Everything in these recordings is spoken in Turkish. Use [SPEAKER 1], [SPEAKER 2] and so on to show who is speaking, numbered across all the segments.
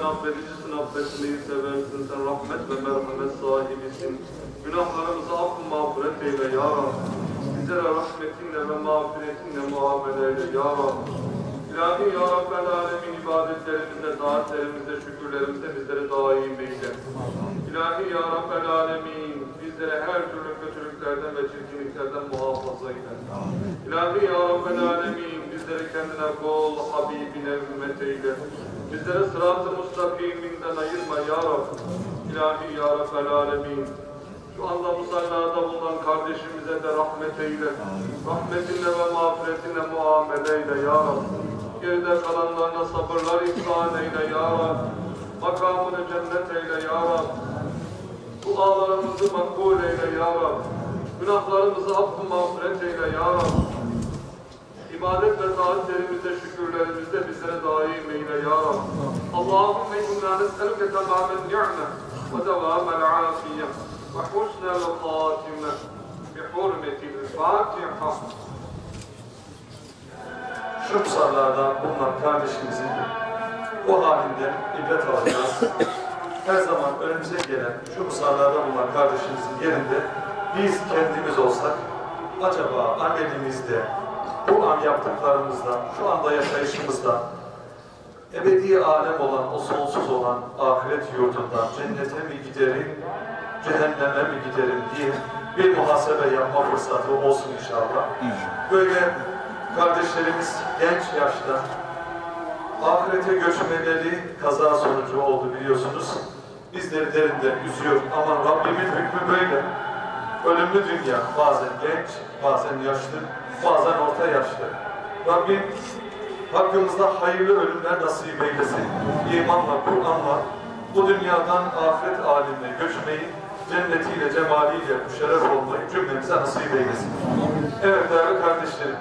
[SPEAKER 1] sen affedicisin, affetmeyi seversin, sen rahmet ve merhamet sahibisin. Günahlarımızı affı mağfiret eyle ya Rab. Bizlere rahmetinle ve mağfiretinle muamele eyle ya Rab. İlahi ya Rabbel Alemin ibadetlerimizde, taatlerimizde, şükürlerimizde bizlere daim eyle. İlahi ya Rabbel Alemin bizlere her türlü kötülüklerden ve çirkinliklerden muhafaza eyle. İlahi ya Rabbel Alemin bizleri kendine kol, Habibine ümmet eyle. Bizlere sırat-ı mustakiminden ayırma ya Rab. İlahi ya Rabbel Alemin şu anda musallada bulunan kardeşimize de rahmet eyle. Rahmetinle ve mağfiretinle muamele eyle ya Rab. Geride kalanlarına sabırlar ihsan eyle ya Rab. Makamını cennet eyle ya Rab. Dualarımızı makbul eyle ya Rab. Günahlarımızı affı mağfiret eyle ya Rab. İbadet ve taatlerimizde, şükürlerimizde bizlere daim eyle ya Rab. Allahümme inna nes'eluke tamamen ni'me ve devamel afiye ve husnel hatime bi hurmetil Fatiha.
[SPEAKER 2] Şu musarlardan bulunan kardeşimizin o halinden ibret alacağız. Her zaman önümüze gelen şu musarlarda bulunan kardeşimizin yerinde biz kendimiz olsak acaba anneliğimizde bu an yaptıklarımızdan, şu anda yaşayışımızdan ebedi alem olan, o sonsuz olan ahiret yurdundan cennete mi giderim, cehenneme mi giderim diye bir muhasebe yapma fırsatı olsun inşallah. Böyle kardeşlerimiz genç yaşta ahirete göçmeleri kaza sonucu oldu biliyorsunuz. Bizleri derinden üzüyor. Aman Rabbimin hükmü böyle. Ölümlü dünya bazen genç, bazen yaşlı, bazen orta yaşlı. Rabbim hakkımızda hayırlı ölümler nasip eylesin. İmanla, Kur'an'la bu dünyadan ahiret alemine göçmeyi, cennetiyle, cemaliyle müşerref olmayı cümlemize nasip eylesin. Evet değerli kardeşlerim,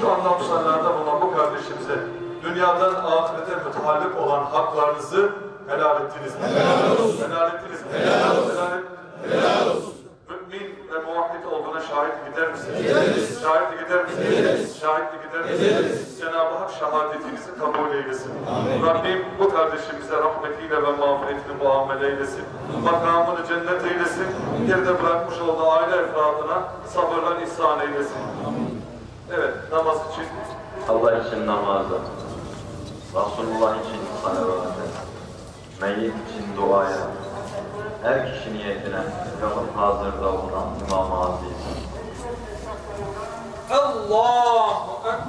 [SPEAKER 2] şu anda musallarda bulunan bu kardeşimize dünyadan ahirete müteallik olan haklarınızı helal ettiniz mi? Helal olsun. Helal ettiniz mi? Helal olsun. Helal, helal olsun. Gideriz. Şahit gider misiniz? Gideriz. Cenab-ı Hak şehadetinizi kabul eylesin. Amin. Rabbim bu kardeşimize rahmetiyle ve mağfiretini muamele eylesin. Makamını cennet eylesin. Geride bırakmış olduğu aile efradına sabırlar ihsan eylesin. Evet, namaz için
[SPEAKER 3] Allah için namazı, Resulullah için salavat meyyit için duaya, her kişi niyetine yapıp hazırda bulunan İmam-ı Aziz.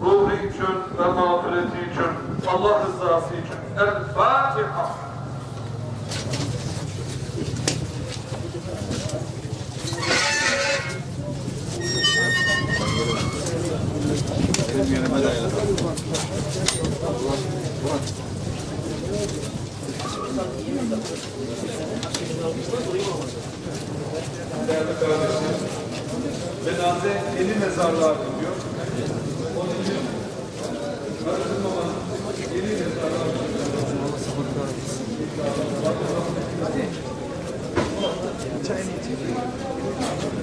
[SPEAKER 1] Ruhu için ve mağfireti için, Allah rızası için. El Fatiha. Değerli kardeşlerim, cenaze gidiyor. Onun için karıştırmamanın yeni mezarlığa gidiyor.
[SPEAKER 4] Çayını içelim.